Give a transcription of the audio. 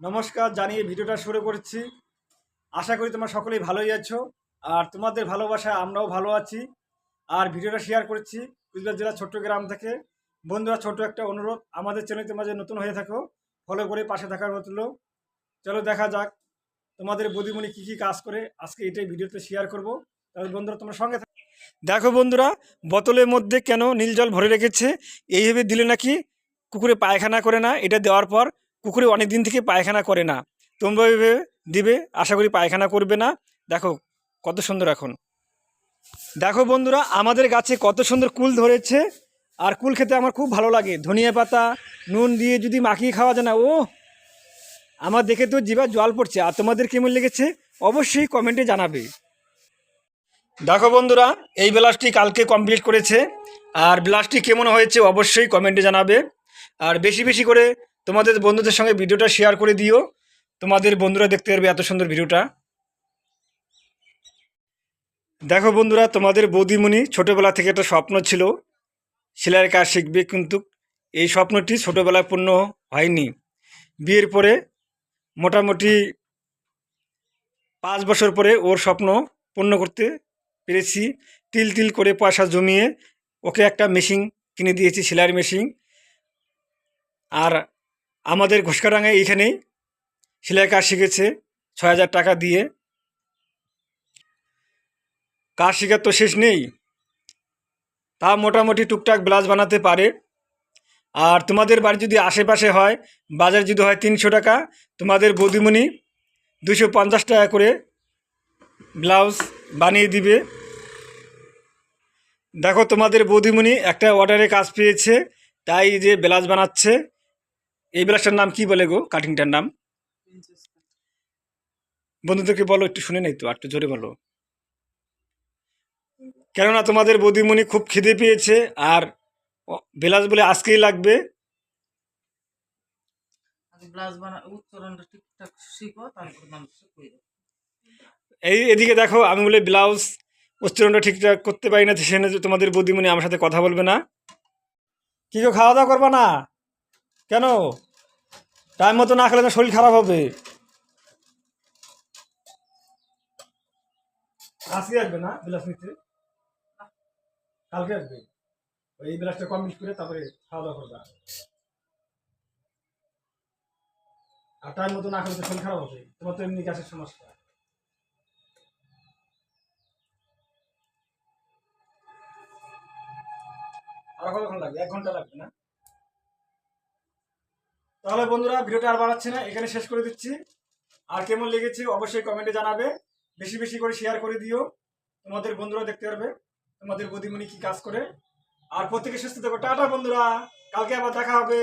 নমস্কার, জানিয়ে ভিডিওটা শুরু করছি। আশা করি তোমরা সকলেই ভালোই আছো, আর তোমাদের ভালোবাসা আমরাও ভালো আছি। আর ভিডিওটা শেয়ার করছি কুচবিহার জেলার ছোট্ট গ্রাম থেকে। বন্ধুরা ছোট একটা অনুরোধ, আমাদের চ্যানেল তোমরা যদি নতুন হয়ে থাকো ফলো করে পাশে থাকার মতলো চলো দেখা যাক, তোমাদের বদিমণি কী কী কাজ করে, আজকে এটাই ভিডিওতে শেয়ার করব। তাহলে বন্ধুরা, তোমরা সঙ্গে থাকো। দেখো বন্ধুরা, বোতলের মধ্যে কেন নীল জল ভরে রেখেছে? এইভাবে দিলে নাকি কুকুরে পায়খানা করে না? এটা দেওয়ার পর কুকুরে অনেক দিন থেকে পায়খানা করে না। তোমরা এভাবে দিবে? আশা করি পায়খানা করবে না। দেখো, কত সুন্দর এখন। দেখো বন্ধুরা, আমাদের গাছে কত সুন্দর কুল ধরেছে। আর কুল খেতে আমার খুব ভালো লাগে। ধনিয়া পাতা, নুন দিয়ে যদি মাখিয়ে খাওয়া যায় না, ও! আমার দেখে তো জিবার জল পড়ছে। আর তোমাদের কেমন লেগেছে? অবশ্যই কমেন্টে জানাবে। দেখো বন্ধুরা, এই ব্লাউজটি কালকে কমপ্লিট করেছে। আর ব্লাউজটি কেমন হয়েছে অবশ্যই কমেন্টে জানাবে। আর বেশি বেশি করে তোমাদের বন্ধুদের সঙ্গে ভিডিওটা শেয়ার করে দিও। তোমাদের বন্ধুরা দেখতে পারবে এত সুন্দর ভিডিওটা। দেখো বন্ধুরা, তোমাদের বৌদিমণি ছোটোবেলা থেকে একটা স্বপ্ন ছিল সেলাইয়ের কাজ শিখবে, কিন্তু এই স্বপ্নটি ছোটোবেলায় পূর্ণ হয়নি। বিয়ের পরে মোটামুটি পাঁচ বছর পরে ওর স্বপ্ন পূর্ণ করতে পেরেছি। তিল তিল করে পয়সা জমিয়ে ওকে একটা মেশিন কিনে দিয়েছি, সেলাইয়ের মেশিন আর আমাদের ঘোষকাডাঙ্গায় এইখানেই সেলাই কাজ শিখেছে ছয় হাজার টাকা দিয়ে। কাজ শেখার তো শেষ নেই। তা মোটামুটি টুকটাক ব্লাউজ বানাতে পারে। আর তোমাদের বাড়ি যদি আশেপাশে হয়, বাজার যদি হয় তিনশো টাকা, তোমাদের বৌদিমণি দুশো পঞ্চাশ টাকা করে ব্লাউজ বানিয়ে দিবে। দেখো তোমাদের বৌদিমণি একটা অর্ডারে কাজ পেয়েছে, তাই যে ব্লাউজ বানাচ্ছে। এই ব্লাউজটার নাম কি বলে গো? কাটিংটার নাম? বন্ধুদেরকে বলো একটু শুনে নেই তো আর একটু জোরে বলো। কেননা তোমাদের বৌদিমণি খুব খিদে পেয়েছে আর ব্লাউজ বলে আজকেই লাগবে। এই এদিকে দেখো আমি বলে ব্লাউজ উচ্চারণটা ঠিকঠাক করতে পারি না সেখানে তোমাদের বৌদিমণি আমার সাথে কথা বলবে না। কি খাওয়া দাওয়া করবা না? কেন? টাইম মতো না খেলে তো শরীর খারাপ হবে। কালকে আর। টাইম মতো না শরীর খারাপ হবে। তোমার তো এমনি সমস্যা। আর কতক্ষণ লাগবে? এক ঘণ্টা লাগবে না? তাহলে বন্ধুরা ভিডিওটা আর বাড়াচ্ছি না, এখানে শেষ করে দিচ্ছি। আর কেমন লেগেছে অবশ্যই কমেন্টে জানাবে। বেশি বেশি করে শেয়ার করে দিও। তোমাদের বন্ধুরা দেখতে পারবে তোমাদের বদিমণি কি কাজ করে। আর প্রত্যেকে সুস্থ থাকো। টাটা বন্ধুরা। কালকে আবার দেখা হবে।